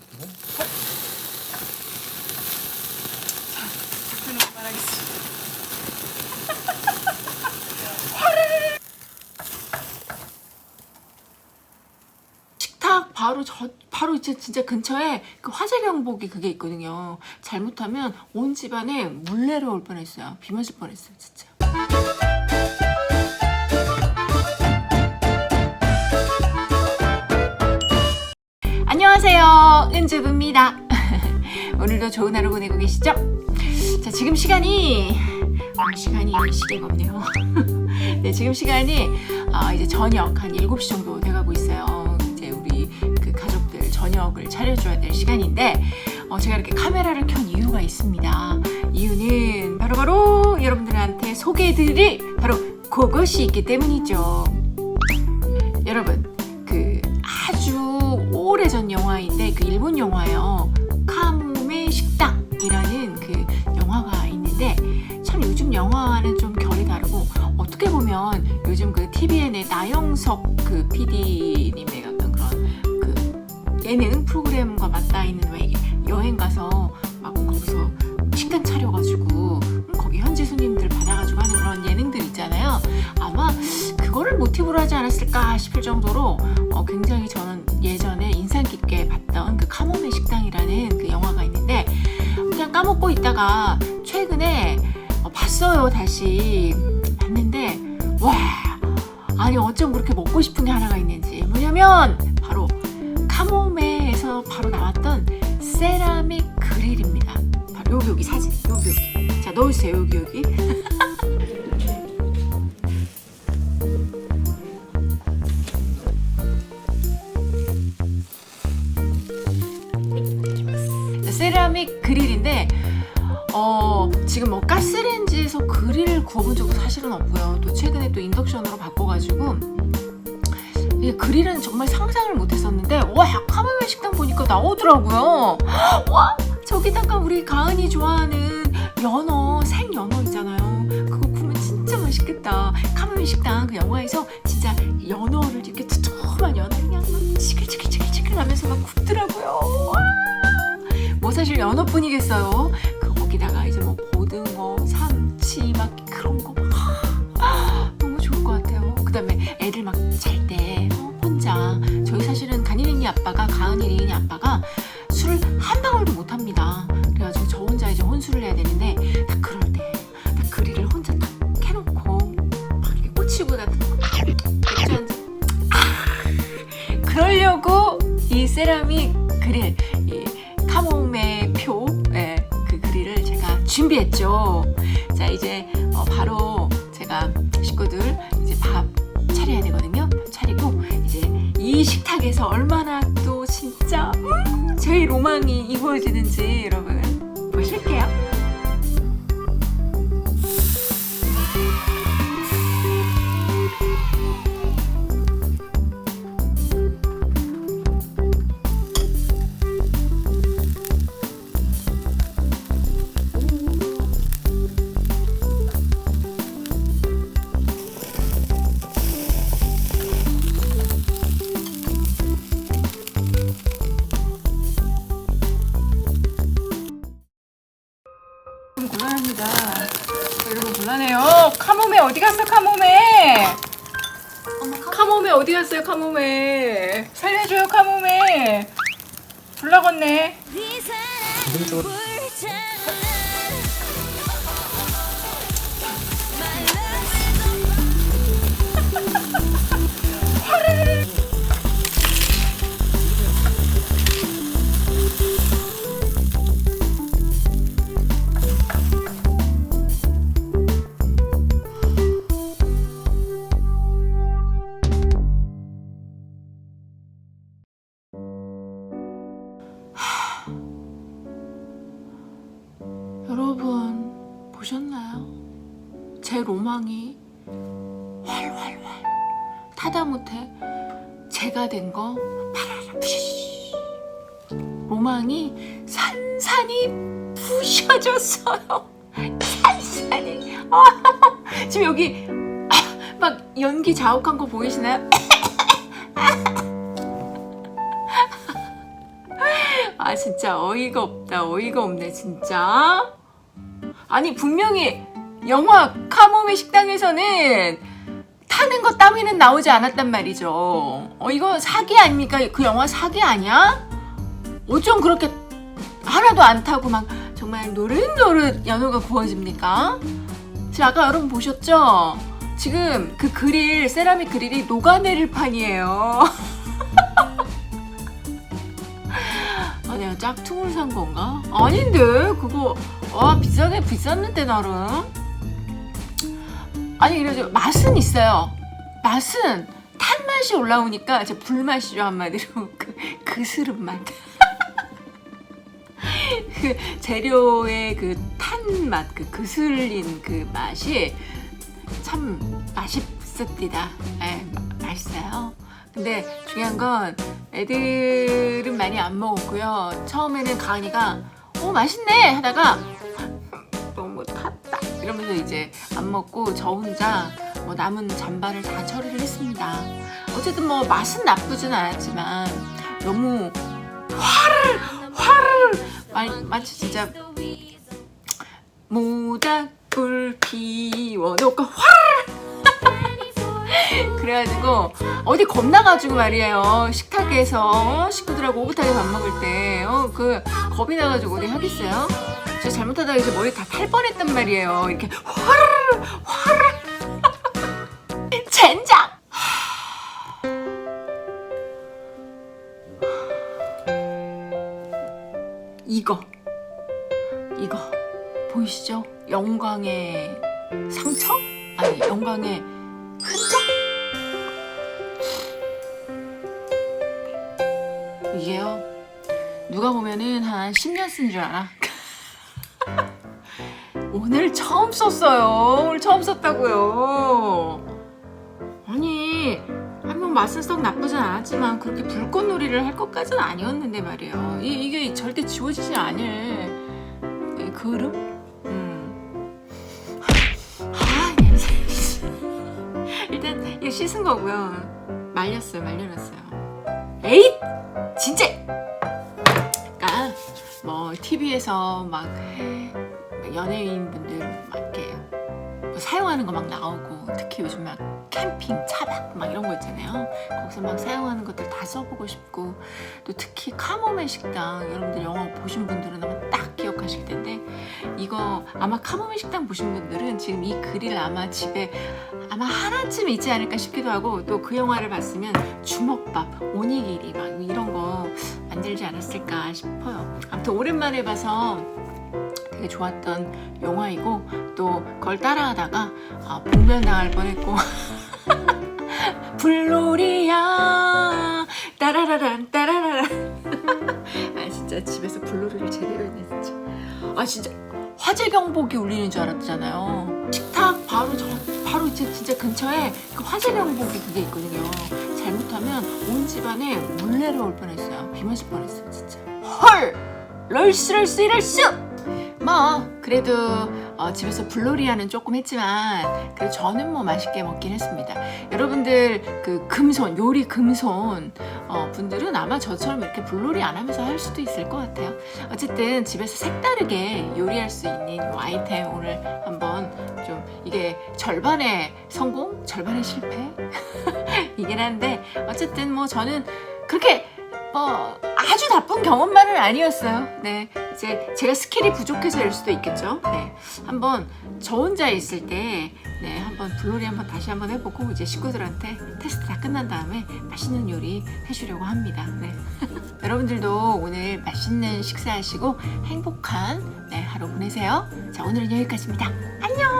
같은데? 식탁 바로 저 바로 이제 진짜 근처에 그 화재 경보기 그게 있거든요. 잘못하면 온 집안에 물 내려 올 뻔했어요. 비 맞을 뻔했어요, 진짜. 안녕하세요, 은주부입니다. 오늘도 좋은 하루 보내고 계시죠? 자, 지금 시간이 아, 시간이 시계가 없네요. 네, 지금 시간이 아, 이제 저녁 한 7시 정도 돼 가고 있어요. 이제 우리 그 가족들 저녁을 차려 줘야 될 시간인데 어, 제가 이렇게 카메라를 켠 이유가 있습니다. 이유는 바로바로 여러분들한테 소개해 드릴 바로 그것이 있기 때문이죠. 여러분, 오래전 영화인데 그 일본 영화예요. 카무의 식당이라는 그 영화가 있는데 참 요즘 영화는 좀 결이 다르고 어떻게 보면 요즘 그 TVN의 나영석 그 PD님의 어떤 그런 그 예능 프로그램과 맞닿아 있는 왜 여행 가서 막 거기서 식당 차려가지고 음, 거기 현지 손님들 받아가지고 하는 그런 예능들 있잖아요. 아마 그거를 모티브로 하지 않았을까 싶을 정도로 어, 굉장히 저는 깊게 봤던 그 카모메 식당이라는 그 영화가 있는데 그냥 까먹고 있다가 최근에 어, 봤어요 다시. 봤는데 와 아니 어쩜 그렇게 먹고 싶은 게 하나가 있는지. 뭐냐면 바로 카모메에서 바로 나왔던 세라믹 그릴입니다. 바로 여기 여기 사진 여기 여기. 자 넣어주세요 여기 여기 그릴인데 어, 지금 뭐 가스레인지에서 그릴을 구워본 적은 사실은 없고요. 또 최근에 또 인덕션으로 바꿔가지고 이 그릴은 정말 상상을 못했었는데 와 카메라 식당 보니까 나오더라고요. 와 저기다가 우리 가은이 좋아하는 연어 생 연어 있잖아요. 그거 구우면 진짜 맛있겠다. 카메라 식당 그 영화에서 진짜 연어를 이렇게 두툼한 연어 그냥 막 지글지글지글지글 하면서 막 굽더라고요. 와. 뭐 사실 연어뿐이겠어요. 그 거기다가 이제 뭐 고등어, 삼치 막 그런 거 막, 아, 너무 좋을 것 같아요. 그다음에 애들 막 잘 때 혼자 저희 사실은 간이린이 아빠가 가은이 리은이 아빠가 술을 한 방울도 못 합니다. 그래가지고 저 혼자 이제 혼술을 해야 되는데 딱 그럴 때 딱 그릴을 혼자 딱 해놓고 막 이렇게 꼬치고 같은 거. 아, 그러려고 이 세라믹 준비했죠. 자, 이제 어, 바로 제가 식구들 이제 밥 차려야 되거든요. 밥 차리고 이제 이 식탁에서 얼마나 또 진짜 음, 제 로망이 이루어지는지 여러분 보실게요. 어디 갔어요, 카모메? 살려줘요, 카모메. 불나갔네. 보셨나요? 제 로망이 활활활 타다 못해 제가 된 거 로망이 산산이 부셔졌어요. 산산이 아, 지금 여기 아, 막 연기 자욱한 거 보이시나요? 아 진짜 어이가 없다 어이가 없네 진짜 아니 분명히 영화 카모메 식당에서는 타는 거 따위는 나오지 않았단 말이죠 어 이거 사기 아닙니까 그 영화 사기 아니야? 어쩜 그렇게 하나도 안 타고 막 정말 노릇노릇 연어가 구워집니까? 지금 아까 여러분 보셨죠? 지금 그 그릴 세라믹 그릴이 녹아내릴 판이에요. 아 내가 짝퉁을 산 건가? 아닌데 그거 와 비싸게 비쌌는데 나름. 아니 그래도 맛은 있어요. 맛은 탄 맛이 올라오니까 제 불맛이죠 한마디로 그 그 스름 맛. 그 재료의 그 탄 맛, 그 그슬린 그 맛이 참 맛있습니다. 예, 마- 맛있어요. 근데 중요한 건 애들은 많이 안 먹었고요. 처음에는 가은이가 오 맛있네 하다가 이제 안 먹고 저 혼자 뭐 남은 잔반을 다 처리를 했습니다. 어쨌든 뭐 맛은 나쁘진 않았지만 너무 화를 화를! 마, 마치 진짜 모닥불 피워놓고 화를! 그래가지고 어디 겁나가지고 말이에요. 식탁에서 식구들하고 오붓하게 밥 먹을 때그 겁이 나가지고 어디 하겠어요? 저 잘못하다가 이제 머리 다 탈 뻔했단 말이에요. 이렇게 화를 화를 젠장! 이거. 이거. 보이시죠? 영광의 상처? 아니 영광의 흔적? 이게요. 누가 보면은 한 10년 쓴 줄 알아 오늘 처음 썼어요 오늘 처음 썼다고요 아니 한번 맛은 썩 나쁘진 않았지만 그렇게 불꽃놀이를 할 것까지는 아니었는데 말이에요 이, 이게 절대 지워지지 않을 이 그름? 음. 아, 냄새. 일단 이거 씻은 거고요. 말렸어요, 말려놨어요. 에잇! 진짜! 그러니까 뭐 TV에서 막 연예인분들 막 이렇게 뭐 사용하는 거 막 나오고 특히 요즘 막 캠핑, 차박 막 이런 거 있잖아요. 거기서 막 사용하는 것들 다 써보고 싶고 또 특히 카모메 식당 여러분들 영화 보신 분들은 아마 딱 기억하실 텐데 이거 아마 카모메 식당 보신 분들은 지금 이 그릴 아마 집에 아마 하나쯤 있지 않을까 싶기도 하고 또 그 영화를 봤으면 주먹밥, 오니기리 막 이런 거 만들지 않았을까 싶어요. 아무튼 오랜만에 봐서 되게 좋았던 영화이고 또 그걸 따라하다가 아, 복면 당할 뻔했고. 불놀이야. 따라라란 따라라란. 아 진짜 집에서 불놀이를 제대로 진짜. 아 진짜 화재 경보기 울리는 줄 알았잖아요. 식탁 바로 저 바로 제 진짜 근처에 그 화재 경보기 그게 있거든요. 잘못하면 온 집안에 물 내려올 뻔했어요. 비 맞을 뻔했어요 진짜. 헐! 럴스 럴스 이럴수 뭐 그래도 어, 집에서 불놀이하는 조금 했지만 그래도 저는 뭐 맛있게 먹긴 했습니다. 여러분들 그 금손 요리 금손 어, 분들은 아마 저처럼 이렇게 불놀이 안 하면서 할 수도 있을 것 같아요. 어쨌든 집에서 색다르게 요리할 수 있는 이 아이템 오늘 한번 좀 이게 절반의 성공, 절반의 실패 이긴 한데 어쨌든 뭐 저는 그렇게 뭐 아주 나쁜 경험만은 아니었어요. 네, 이제 제가 스킬이 부족해서일 수도 있겠죠. 네, 한번 저 혼자 있을 때, 네, 한번 불놀이 한번 다시 한번 해보고 이제 식구들한테 테스트 다 끝난 다음에 맛있는 요리 해주려고 합니다. 네, 여러분들도 오늘 맛있는 식사하시고 행복한 네, 하루 보내세요. 자, 오늘은 여기까지입니다. 안녕.